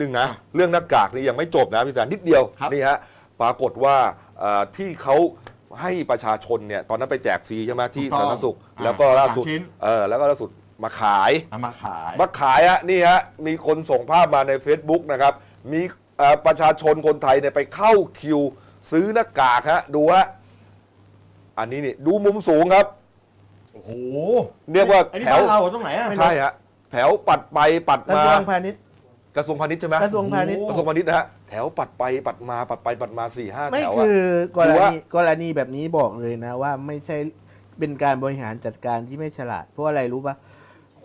นึงนะ เรื่องหน้ากากนี่ยังไม่จบนะพี่สารนิดเดียวครับนี่ฮะปรากฏว่าเอ่อที่เขาให้ประชาชนเนี่ยตอนนั้นไปแจกฟรีใช่ไหมที่ถูกต้สาองธารณสุขอ่าแล้วก็ล่าสุดสามชิ้นเออแล้วก็ล่าสุดมาขายเอามาขายมาขายฮะนี่ฮะมีคนส่งภาพมาใน Facebook นะครับ มีเอ่อประชาชนคนไทยเนี่ยไปเข้าคิว ซื้อหน้ากากฮะดูฮะอันนี้นี่ดูมุมสูงครับโอ้โหเรียกว่าอันนี้แถวบ้านเราตรงไหนอะใช่ฮะแถวปัดไปปัดกระมา ทรวงพาณิชย์กระทรวงพาณิชย์ใช่ไหมกระทรวงพาณิชย์ กระทรวงพาณิชย์นะฮะแถวปัดไปปัดมาปัดไปปัดมาสี่ห้าไม่แถวคือะอกรดูว่า ณีกรณีแบบนี้บอกเลยนะว่าไม่ใช่เป็นการบริหารจัดการที่ไม่ฉลาด เพราะอะไรรู้ปะ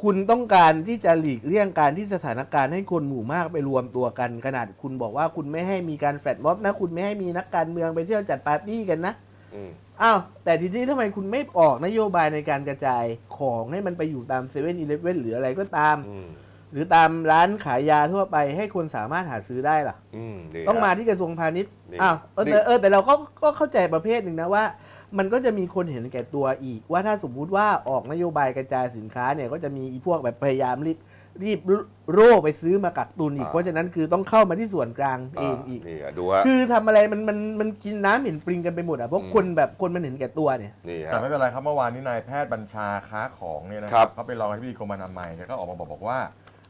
คุณต้องการที่จะหลีกเลี่ยงการที่สถานการณ์ให้คนหมู่มากไปรวมตัวกันขนาดคุณบอกว่าคุณไม่ให้มีการแฟลตม็อบนะ คุณไม่ให้มีนักการเมืองไปเที่ยวจัดปาร์ตี้กันนะ อืม อ้าวแต่ทีนี้ทำไมคุณไม่ออกนโยบายในการกระจายของให้มันไปอยู่ตามเซเว่นอีเลฟเว่นหรืออะไรก็ตาม อืม หรือตามร้านขายยาทั่วไปให้คนสามารถหาซื้อได้ล่ะ อืมนี่ต้องมาฮะที่กระทรวงพาณิชย์นี่อ้าวเออนี่แต่เออแต่เราก็ก็เข้าใจประเภทหนึ่งนะว่า มันก็จะมีคนเห็นแก่ตัวอีก ว่าถ้าสมมุติว่าออกนโยบายกระจายสินค้าเนี่ยก็จะมีอีพวกแบบพยายามรีบรีบโร่ไปซื้อมากักตุนอีกเพราะฉะนั้นคือต้องเข้ามาที่ส่วนกลางเองอีก นี่ฮะดูฮะ คือทำอะไรมันมันมันกินน้ำเห็นปริงกันไปหมดอะเพราะอืม คนแบบคนมันเห็นแก่ตัวเนี่ย นี่แต่ฮะ ไม่เป็นไรครับเมื่อวานนี้นายแพทย์บัญชาค้าของเนี่ยนะคครัรับบเขาเป็นรองอธิบดีกรมอนามัยเนี่ยก็ออกมาบอกบอกว่า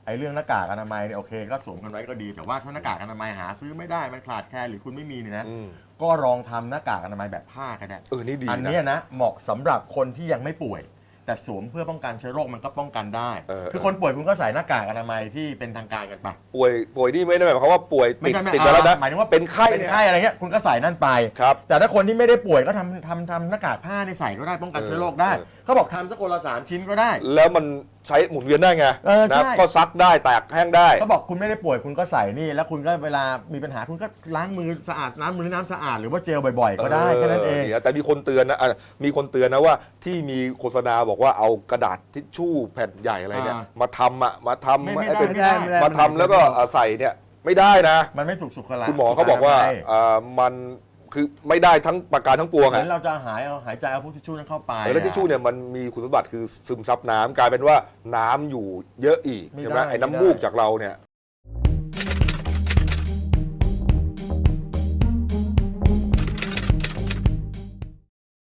ไอ้เรื่องหน้ากากอนามัยเนี่ยโอเค ก็สวมกันไว้ก็ดีแต่ว่าถ้าหน้ากากอนามัยหาซื้อไม่ได้มันขาดแคลนหรือคุณไม่มีเนี่ยนะอืม ก็ลองทำหน้ากากอนามัยแบบผ้าก็ได้ เออ นี่ดีอันนะเนี้ยนะ เหมาะสำหรับคนที่ยังไม่ป่วย แต่สวมเพื่อป้องกันเชื้อโรคมันก็ป้องกันได้ เออคือคนป่วยคุณก็ใส่หน้ากากอนามัยที่เป็นทางการกันไปป่วยป่วยนี่ไม่ได้หมายความว่าป่วยไม่ติดใช่ไม่ติดไปแล้วนะหมายถึงว่าเป็นไข้เป็นเนี่ยไข้อะไรเงี้ยคุณก็ใส่นั่นไป ครับ แต่ถ้าคนที่ไม่ได้ป่วยก็ทำทำทำหน้ากากผ้าในใส่ก็ได้ป้องกันเออเชื้อโรคได้เออ เขาบอกทำสักคนละสามชิ้นก็ได้ แล้วมัน ใช้หมุนเวียนได้ไงเออนะใช่ ก็ซักได้แตกแห้งได้ เขาบอกคุณไม่ได้ป่วยคุณก็ใส่นี่ แล้วคุณก็เวลามีปัญหาคุณก็ล้างมือสะอาดน้ำมือน้ำสะอาดหรือว่าเจลบ่อยๆ ก็ได้แค่นั้นเองแต่มีคนเตือนนะอะมีคนเตือนนะว่าที่มีโฆษณาบอกว่าเอากระดาษทิชชู่แผ่นใหญ่อะไรเนี่ยอ่ามาทำอะมาทำไม่ไม่ให้ได้เป็นไม่ได้ไม่ได้มาทำแล้วก็เอาใส่เนี่ยไม่ได้นะ มันไม่ถูกสุขลักษณะคุณหมอเขาบอกว่าอ่ามัน คือไม่ได้ทั้งประการทั้งปวงเหมือะอนเราจะหายเอาหายใจเอาพวกทิชชู่นั้นเข้าไปแล้วทิชชู่เนี่ยมันมีคุณสมบัติคือซึมซับน้ำกลายเป็นว่าน้ำอยู่เยอะอีกไม่ใช่ไหมได้ไอ้ไม่น้ำได้มูกจากเราเนี่ย